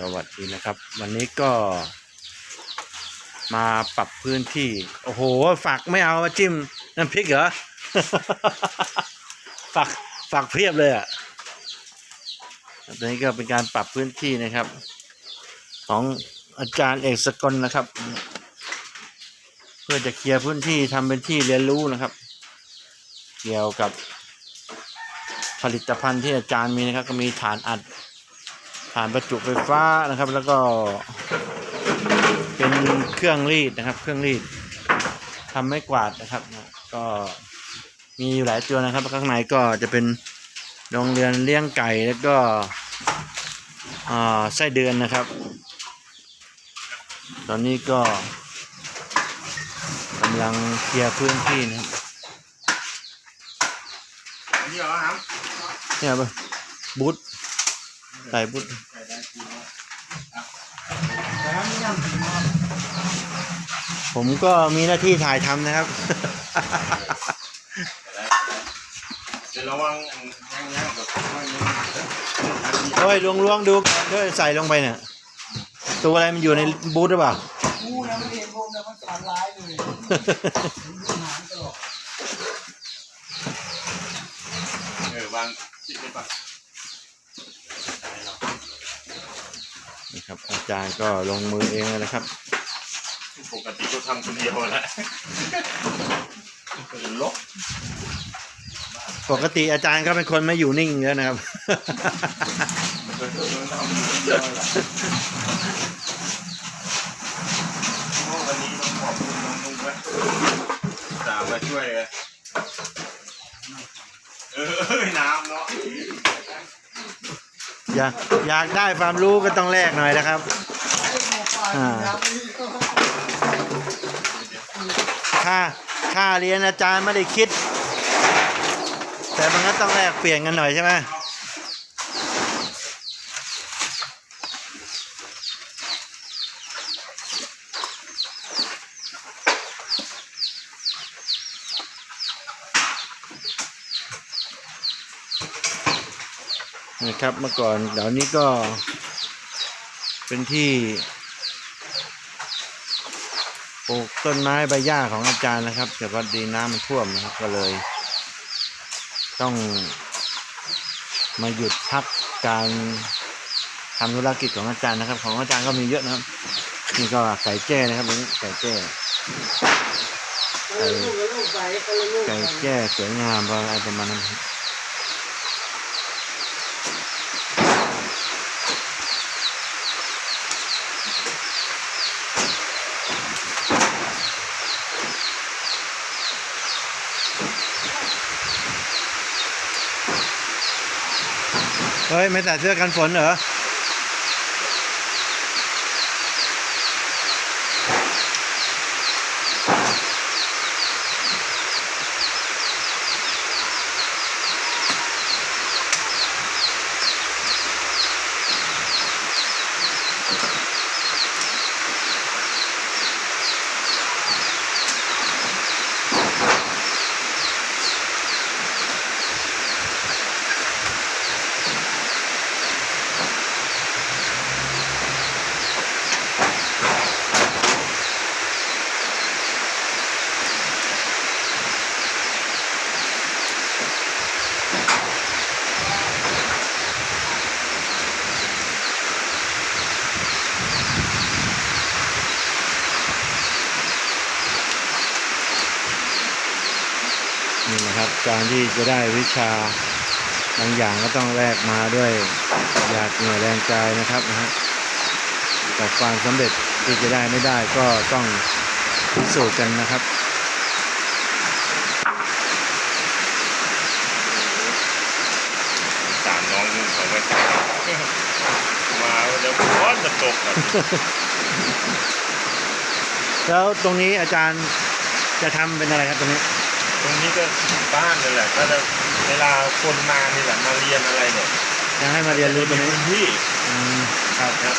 สวัสดีนะครับ วันนี้ก็ มาปรับพื้นที่ โอ้โหฝักไม่เอามาจิ้มน้ำพริกเหรอฝักฝักเพียบเลยอะตอนนี้ก็เป็นการปรับพื้นที่นะครับ ของอาจารย์เอกสกลนะครับ เพื่อจะเคลียร์พื้นที่ทำเป็นที่เรียนรู้นะครับ เกี่ยวกับผลิตภัณฑ์ที่อาจารย์มีนะครับ ก็มีฐานอัด ฐานประจุไฟฟ้านะครับ แล้วก็เป็นเครื่องรีดนะครับ เครื่องรีดทำไม่กวาดนะครับ ก็มีอยู่หลายตัวนะครับข้างในก็จะเป็นโรงเรือนเลี้ยงไก่แล้วก็อ่าไส้เดือนนะครับ ตอนนี้ก็กำลังเคลียร์พื้นที่นะครับนี่เหรอครับเนี่ยปะบูท ใส่บูทผมก็มีหน้าที่ถ่ายทำนะครับเดี๋ยวระวังย่างย่างแบบว่าอย่างนี้โอ้ยลวงลวงๆดูด้วยใส่ลงไปเนี่ยตัวอะไรมันอยู่ในบูธหรือเปล่ากูนะมันเห็นผมนะมันฝันร้ายเลยผมดูหนังตลอดเออวางชิดไปก่อ นนี่ครับอาจารย์ก็ลงมือเองเลยนะครับ ปกติก็ทำคนเดียวแหละเป็นลกปกติอาจารย์ก็เป็นคนไม่อยู่นิ่งเยอะนะครับเป็นคนทำคนเดียวแหละโอ้วันนี้ต้องขอบคุณน้องนุ่งไว้สาวมาช่วยเลยเออน้ำเนาะ อยากอยากได้ความรู้ก็ต้องแลกหน่อยนะครับอ่าค่าค่าเรียนอาจารย์ไม่ได้คิด แต่มันก็ต้องแลกเปลี่ยนกันหน่อยใช่ไหม นะครับเมื่อก่อนเดี๋ยวนี้ก็เป็นที่ปลูกต้นไม้ใบหญ้าของอาจารย์นะครับแต่ว่าดีน้ำมันท่วมนะครับก็เลย ต้องมาหยุดพักการทำธุรกิจของอาจารย์นะครับ ของอาจารย์ก็มีเยอะนะครับนี่ก็ไก่แจ้นะครับนี่ไก่แจ้ไก่แจ้สวยงามประมาณนั้น เฮ้ย ไม่ใส่เสื้อกันฝนเหรอ นี่นะครับ การที่จะได้วิชาบางอย่างก็ต้องแลกมาด้วยหยาดเหงื่อแรงใจนะครับนะฮะแต่ความสำเร็จที่จะได้ไม่ได้ก็ต้องพิสูจน์กันนะครับตามน้องนุ่งเขาไว้มาเดี๋ยวร้อนจะตกอะแล้วตรงนี้อาจารย์จะทำเป็นอะไรครับตรงนี้ต รงนี้ก็บ้านนั่นแหละถ้าจะเวลาคนมานี่แหละมาเรียนอะไรเนี่ยจะให้มาเรียนรู้ตรงนี้พื้นที่อืมครับครับ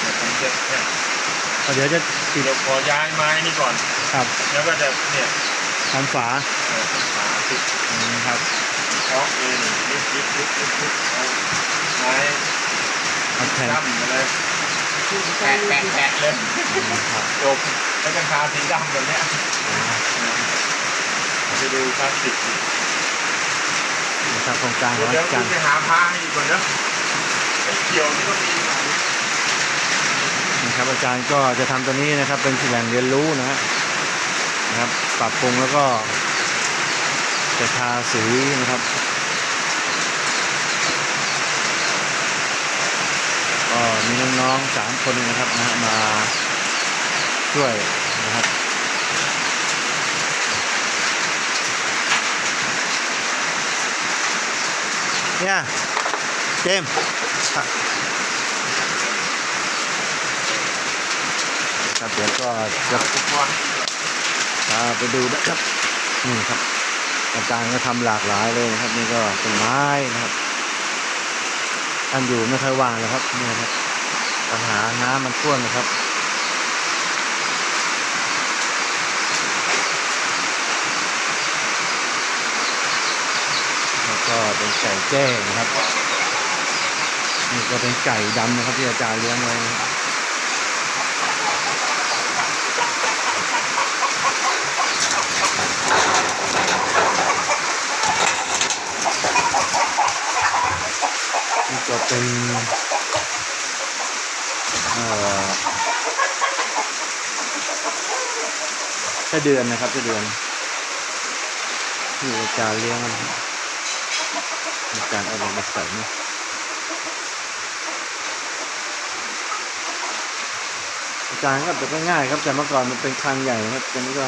เดี๋ยวผมจะเนี่ยเดี๋ยวจะติดเดี๋ยวขอย้ายไม้นี่ก่อน ครับแล้วก็จะเนี่ยทำฝาเออฝาติดอืมครับเคาะเลยนี่ยึดยึดยึดยึดยึดเอาไม้เอาแททงดำมาเลยแปะแปะแปะเลย ครับจบแล้วกันทาสีดำแบบเนี้ย ไปดูพลาสติกดินะครับโครงการของเดี๋ยวอาคุจารณย์ไปหาผ้าให้อีกก่อนเนอะไอ้เขียวนี่ก็มีขายนะครับอาจารย์ก็จะทำตัวนี้นะครับ เป็นแหล่งเรียนรู้นะฮะนะครับ ปรับปรุงแล้วก็ จะทาสีนะครับก็มีน้องๆสามคนนะครับนะฮะมาช่วยนะครับ เนี่ยเจมครับเดี๋ยวก็จะทุกคนพาไปดูนะครับนี่ครับอาจารย์ก็ทำหลากหลายเลยนะครับนี่ก็ต้นไม้นะครับท่านอยู่ไม่ค่อยว่างเลยครับนี่ครับปัญหาน้ำมันท่วมนะครับ แล้วก็ เป็นไก่แจ้นะครับนี่ก็เป็นไก่ดำนะครับที่อาจารย์เลี้ยงไว้นี่ก็เป็นเอ่อเดือนนะครับไส้เดือนที่อาจารย์เลี้ยงมัน มีการเอาลงมาใส่เนอะอาจารย์ก็แบบง่ายๆครับแต่เมื่อก่อนมันเป็นคลังใหญ่นะครับตอนนี้ก็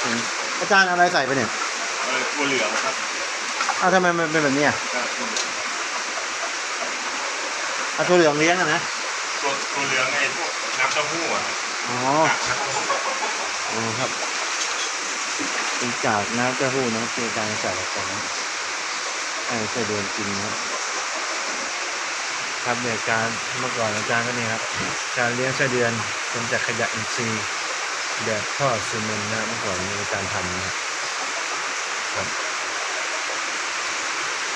เป็นอาจารย์เอาอะไรใส่ไปเนี่ยเออตัวเหลืองครับอ้าวทำไมมันเป็นแบบนี้อะครับเอาตัวเหลืองเลี้ยงอะนะตัวตัวเหลืองไอ้พวกน้ำเต้าหู้อะอ๋อน้ำเต้าหู้อ๋อครับเป็นจากน้ำเต้าหู้นะครับที่อาจารย์ใส่ลงไปนะ ให้ไส้เดือนกินครับครับเนี่ยการเมื่อก่อนอาจารย์ก็นี่ครับการเลี้ยงไส้เดือนเป็นจากขยะอินทรีย์แบบท่อซีเมนต์นะเมื่อก่อนมีอาจารย์ทำนะครับ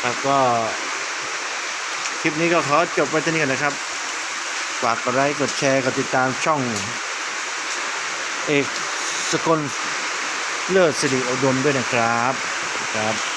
ครับก็ คลิปนี้ก็ขอจบไว้ที่นี่ก่อนนะครับฝากกดไลค์กดแชร์กดติดตามช่อง เอกสกลเลิศสิริอุดมด้วยนะครับครับ